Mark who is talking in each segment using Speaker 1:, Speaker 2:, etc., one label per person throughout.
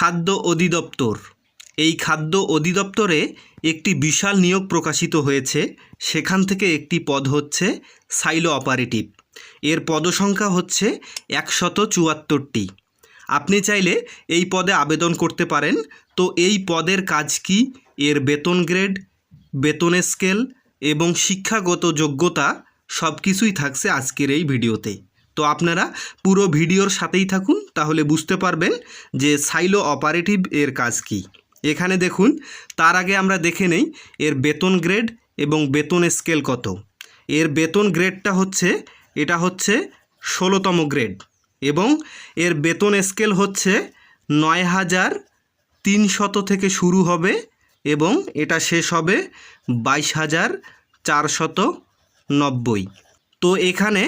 Speaker 1: খাদ্য অধিদপ্তর। এই খাদ্য অধিদপ্তরে একটি বিশাল নিয়োগ প্রকাশিত হয়েছে। সেখান থেকে একটি পদ হচ্ছে সাইলো অপারেটিভ। এর পদসংখ্যা হচ্ছে একশত চুয়াত্তরটি। আপনি চাইলে এই পদে আবেদন করতে পারেন। তো এই পদের কাজ কি? এর বেতন গ্রেড, বেতন স্কেল এবং শিক্ষাগত যোগ্যতা সব কিছুই থাকছে আজকের এই ভিডিওতে। তো আপনারা পুরো ভিডিওর সাথেই থাকুন, তাহলে বুঝতে পারবেন যে সাইলো অপারেটিভ এর কাজ কি। এখানে দেখুন, তার আগে আমরা দেখে নেই এর বেতন গ্রেড এবং বেতন স্কেল কত। এর বেতন গ্রেডটা হচ্ছে, এটা হচ্ছে ষোলোতম গ্রেড এবং এর বেতন স্কেল হচ্ছে নয় হাজার তিনশত থেকে শুরু হবে এবং এটা শেষ হবে বাইশ হাজার চারশত নব্বই। তো এখানে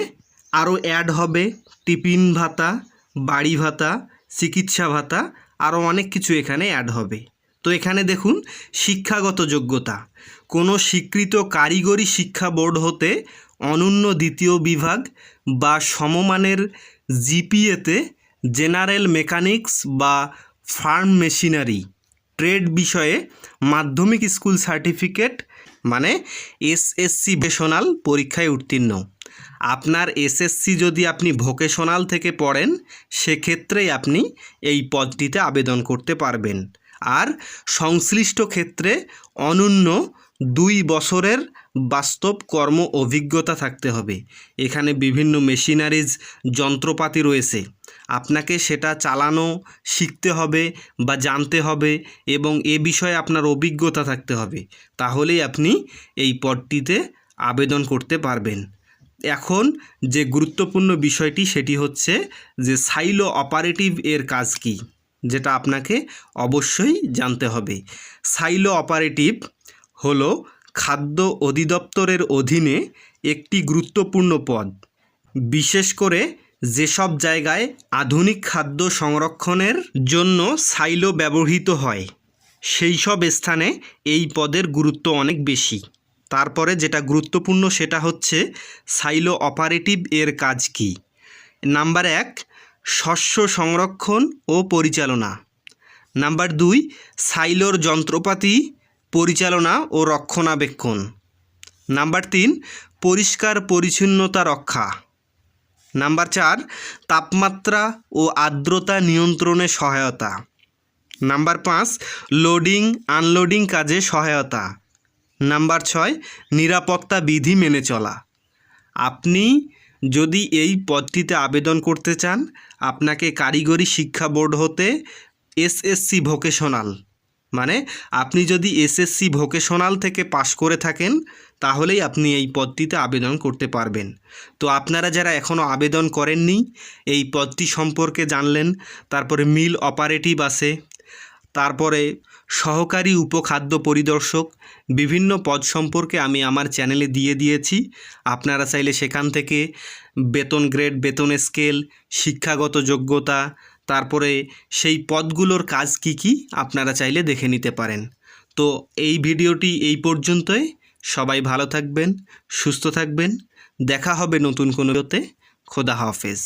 Speaker 1: আরও অ্যাড হবে টিফিন ভাতা, বাড়ি ভাতা, চিকিৎসা ভাতা, আরও অনেক কিছু এখানে অ্যাড হবে। তো এখানে দেখুন, শিক্ষাগত যোগ্যতা। কোনো স্বীকৃত কারিগরি শিক্ষা বোর্ড হতে অনন্য দ্বিতীয় বিভাগ বা সমমানের জিপিএতে জেনারেল মেকানিক্স বা ফার্ম মেশিনারি ট্রেড বিষয়ে মাধ্যমিক স্কুল সার্টিফিকেট মানে এসএসসি ভেশনাল পরীক্ষায় উত্তীর্ণ। আপনার এসএসসি যদি আপনি ভোকেশনাল থেকে পড়েন, সেক্ষেত্রেই আপনি এই পদটিতে আবেদন করতে পারবেন। আর সংশ্লিষ্ট ক্ষেত্রে অনন্য দুই বছরের বাস্তব কর্ম অভিজ্ঞতা থাকতে হবে। এখানে বিভিন্ন মেশিনারিজ, যন্ত্রপাতি রয়েছে। আপনাকে সেটা চালানো, শিখতে হবে বা জানতে হবে এবং এ বিষয়ে আপনার অভিজ্ঞতা থাকতে হবে। তাহলেই আপনি এই পদটিতে আবেদন করতে পারবেন। এখন যে গুরুত্বপূর্ণ বিষয়টি সেটি হচ্ছে যে সাইলো অপারেটিভ এর কাজ কী, যেটা আপনাকে অবশ্যই জানতে হবে। সাইলো অপারেটিভ হলো খাদ্য অধিদপ্তরের অধীনে একটি গুরুত্বপূর্ণ পদ। বিশেষ করে যেসব জায়গায় আধুনিক খাদ্য সংরক্ষণের জন্য সাইলো ব্যবহৃত হয়, সেই সব স্থানে এই পদের গুরুত্ব অনেক বেশি। তারপরে যেটা গুরুত্বপূর্ণ সেটা হচ্ছে সাইলো অপারেটিভ এর কাজ কি? নাম্বার এক, শস্য সংরক্ষণ ও পরিচালনা। নাম্বার দুই, সাইলোর যন্ত্রপাতি পরিচালনা ও রক্ষণাবেক্ষণ। নাম্বার তিন, পরিষ্কার পরিচ্ছন্নতা রক্ষা। নাম্বার চার, তাপমাত্রা ও আর্দ্রতা নিয়ন্ত্রণে সহায়তা। নাম্বার পাঁচ, লোডিং, আনলোডিং কাজে সহায়তা। নাম্বার ছয়, নিরাপত্তা বিধি মেনে চলা। আপনি যদি এই পদটিতে আবেদন করতে চান, আপনাকে কারিগরি শিক্ষা বোর্ড হতে এসএসসি ভোকেশনাল মানে আপনি যদি এসএসসি ভোকেশনাল থেকে পাশ করে থাকেন, তাহলেই আপনি এই পদটিতে আবেদন করতে পারবেন। তো আপনারা যারা এখনও আবেদন করেননি, এই পদটি সম্পর্কে জানলেন, তারপরে মিল অপারেটিভ আছে তারপরে সহকারী উপখাদ্য পরিদর্শক বিভিন্ন পদ সম্পর্কে আমি আমার চ্যানেলে দিয়ে দিয়েছি। আপনারা চাইলে সেখান থেকে বেতন গ্রেড, বেতন স্কেল, শিক্ষাগত যোগ্যতা, তারপরে সেই পদগুলোর কাজ কি কি আপনারা চাইলে দেখে নিতে পারেন। তো এই ভিডিওটি এই পর্যন্তই। সবাই ভালো থাকবেন, সুস্থ থাকবেন। দেখা হবে নতুন কোনোতে খোদা হাফেজ।